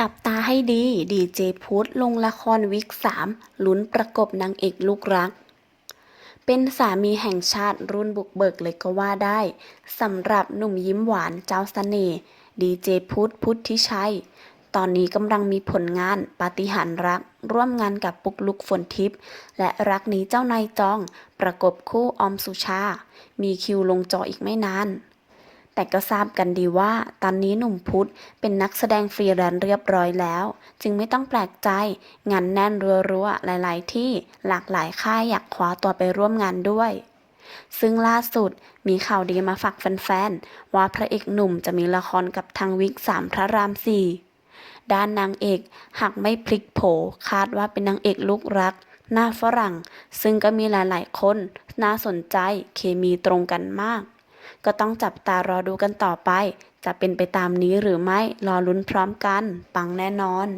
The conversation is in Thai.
จับตาให้ดี ดีเจพุทธลงละครวิกสามลุ้นประกบนางเอกลูกรัก เป็นสามีแห่งชาติรุ่นบุกเบิกเลยก็ว่าได้สำหรับหนุ่มยิ้มหวานเจ้าสเสน่ห์ดีเจพุทธพุทธิชัย ตอนนี้กำลังมีผลงานปาฏิหาริย์รัก ร่วมงานกับปุกลุกฝนทิพย์และรักนี้เจ้านายจอง ประกบคู่ออมสุชา มีคิวลงจออีกไม่นาน แต่ก็ทราบกันดีว่า ตอนนี้หนุ่มพุธเป็นนักแสดงฟรีแลนซ์เรียบร้อยแล้ว จึงไม่ต้องแปลกใจ งานแน่นรัวๆ หลายๆ ที่หลากหลายค่ายอยากคว้าตัวไปร่วมงานด้วย ซึ่งล่าสุดมีข่าวดีมาฝากแฟนๆ ว่าพระเอกหนุ่มจะมีละครกับทางวิกสามพระรามสี่ด้านนางเอกหากไม่พลิกโผคาดว่าเป็นนางเอกลูกรัก หน้าฝรั่ง ซึ่งก็มีหลายๆคน น่าสนใจเคมีตรงกันมาก ก็ต้องจับตารอดูกันต่อไป จะเป็นไปตามนี้หรือไม่ รอลุ้นพร้อมกัน ปังแน่นอน